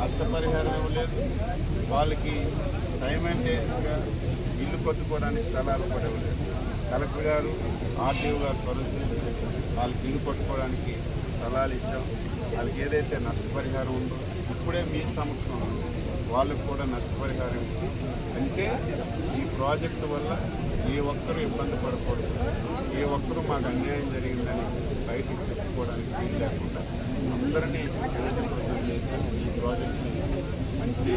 నష్టపరిహారం ఇవ్వలేదు వాళ్ళకి సైమెంటేనియస్గా ఇల్లు కట్టుకోవడానికి స్థలాలు కూడా ఇవ్వలేదు. కలెక్టర్ గారు ఆర్టీఓ గారు త్వరగా వాళ్ళకి ఇల్లు కట్టుకోవడానికి స్థలాలు ఇచ్చాం. వాళ్ళకి ఏదైతే నష్టపరిహారం ఉందో ఇప్పుడే మీ సమక్షంలో వాళ్ళకు కూడా నష్టపరిహారం ఇచ్చి అంటే ఈ ప్రాజెక్టు వల్ల ఏ ఒక్కరూ ఇబ్బంది పడకూడదు. ఏ ఒక్కరూ మాకు అన్యాయం జరిగిందని బయటికి చెప్పుకోవడానికి వీలు లేకుండా అందరినీ ఏకీకృతం ఈ ప్రాజెక్ట్ని మంచి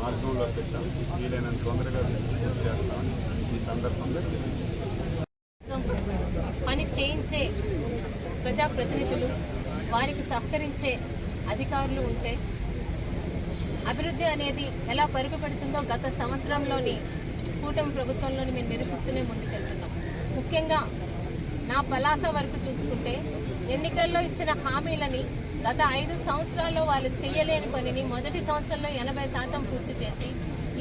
మార్గంలో పెట్టాం. వీలైనంత తొందరగా పూర్తి చేస్తామని ఈ సందర్భంగా పని చేయించే ప్రజాప్రతినిధులు వారికి సహకరించే అధికారులు ఉంటే అభివృద్ధి అనేది ఎలా పరుగు పెడుతుందో గత సంవత్సరంలోని కూటమి ప్రభుత్వంలోని మేము నిరూపిస్తూనే ముందుకెళ్తున్నాం. ముఖ్యంగా నా పలాస వరకు చూసుకుంటే ఎన్నికల్లో ఇచ్చిన హామీలని గత ఐదు సంవత్సరాల్లో వాళ్ళు చేయలేని పనిని మొదటి సంవత్సరంలో ఎనభై శాతం పూర్తి చేసి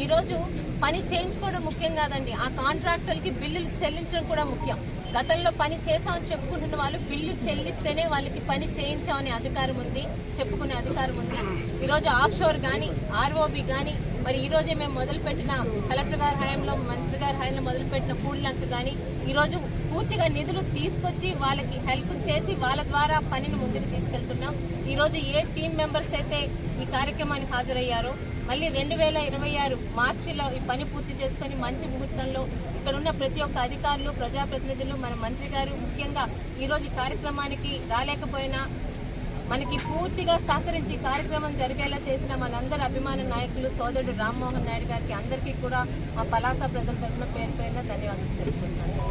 ఈరోజు పని చేయించుకోవడం ముఖ్యం కాదండి. ఆ కాంట్రాక్టర్లకి బిల్లులు చెల్లించడం కూడా ముఖ్యం. గతంలో పని చేసామని చెప్పుకుంటున్న వాళ్ళు బిల్లు చెల్లిస్తేనే వాళ్ళకి పని చేయించామనే అధికారం ఉంది చెప్పుకునే అధికారం ఉంది. ఈరోజు ఆఫ్ షోర్ కానీ ఆర్ఓబి కానీ మరి ఈ రోజే మేము మొదలుపెట్టిన కలెక్టర్ గారి హయాంలో మంత్రి గారి హయాంలో మొదలుపెట్టిన పూడిలంక కానీ ఈరోజు పూర్తిగా నిధులు తీసుకొచ్చి వాళ్ళకి హెల్ప్ చేసి వాళ్ళ ద్వారా పనిని ముందుకు తీసుకెళ్తున్నాం. ఈరోజు ఏ టీం మెంబర్స్ అయితే ఈ కార్యక్రమానికి హాజరయ్యారో మళ్ళీ రెండు వేల ఇరవై ఆరు మార్చిలో ఈ పని పూర్తి చేసుకొని మంచి ముహూర్తంలో ఇక్కడ ఉన్న ప్రతి ఒక్క అధికారులు ప్రజాప్రతినిధులు మన మంత్రి గారు ముఖ్యంగా ఈరోజు కార్యక్రమానికి రాలేకపోయినా మనకి పూర్తిగా సహకరించి కార్యక్రమం జరిగేలా చేసిన మనందరి అభిమాన నాయకులు సోదరుడు రామ్మోహన్ నాయుడు గారికి అందరికీ కూడా ఆ పలాస ప్రజల తరఫున పేరు పేరున ధన్యవాదాలు తెలుపుకుంటున్నాను.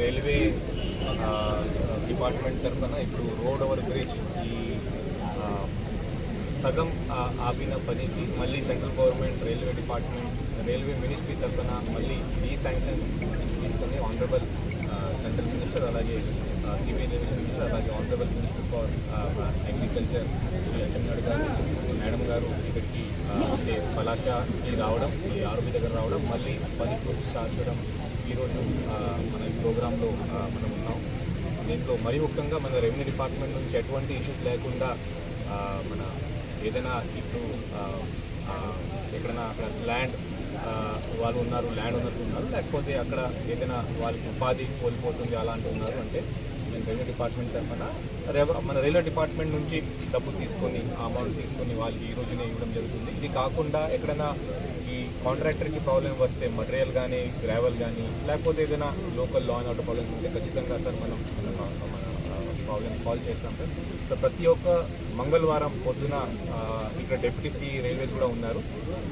రైల్వే డిపార్ట్మెంట్ తరఫున ఇప్పుడు రోడ్ ఓవర్ బ్రిడ్జ్ ఈ సగం ఆపిన పనికి మళ్ళీ central government railway department railway ministry తరఫున మళ్ళీ ఈ శాంక్షన్ తీసుకొని ఆనరబుల్ సెంట్రల్ మినిస్టర్ అలాగే సిబిఐ రివిజన్ మినిస్టర్ అలాగే honourable minister for agriculture Shri Atchannaidu గారు మేడం గారు ఇక్కడికి uh, అంటే పలాషకి రావడం ఈ ఆరోగ్య దగ్గర రావడం మళ్ళీ పది గ్రూప్స్ చేర్చడం ఈరోజు uh, మన ఈ ప్రోగ్రాంలో uh, మనం ఉన్నాం. దీంట్లో మరీ ముఖ్యంగా మన రెవెన్యూ డిపార్ట్మెంట్ నుంచి ఎటువంటి ఇష్యూస్ లేకుండా మన ఏదైనా ఇప్పుడు ఎక్కడైనా అక్కడ ల్యాండ్ వాళ్ళు ఉన్నారు ల్యాండ్ ఓనర్స్ ఉన్నారు లేకపోతే అక్కడ ఏదైనా వాళ్ళకి ఉపాధి కోల్పోతుంది అలాంటి ఉన్నారు అంటే నేను రెవెన్యూ డిపార్ట్మెంట్ తరఫున రెవ మన రైల్వే డిపార్ట్మెంట్ నుంచి డబ్బు తీసుకొని అమౌంట్ తీసుకొని వాళ్ళకి ఈ రోజునే ఇవ్వడం జరుగుతుంది. ఇది కాకుండా ఎక్కడైనా ఈ కాంట్రాక్టర్కి ప్రాబ్లం వస్తే మటీరియల్ కానీ గ్రావెల్ కానీ లేకపోతే ఏదైనా local law and order problem ఉంటే ఖచ్చితంగా సార్ మనం మన ప్రాబ్లమ్ సాల్వ్ చేస్తాం సార్ సో ప్రతి ఒక్క మంగళవారం పొద్దున ఇక్కడ డెప్యూటీ సి రైల్వేస్ కూడా ఉన్నారు.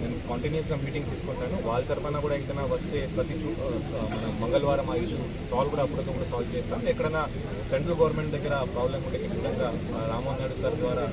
నేను కంటిన్యూస్గా మీటింగ్ తీసుకుంటాను. వాళ్ళ తరఫున కూడా ఎక్కడైనా వస్తే ప్రతి చూ- మన మంగళవారం ఆ ఇష్యూ సాల్వ్ కూడా అప్పటికప్పుడు సాల్వ్ చేస్తాం. ఎక్కడైనా సెంట్రల్ గవర్నమెంట్ దగ్గర ప్రాబ్లం ఉంటే ఖచ్చితంగా ఆ, రామ్మోహన్ నాయుడు సార్ ద్వారా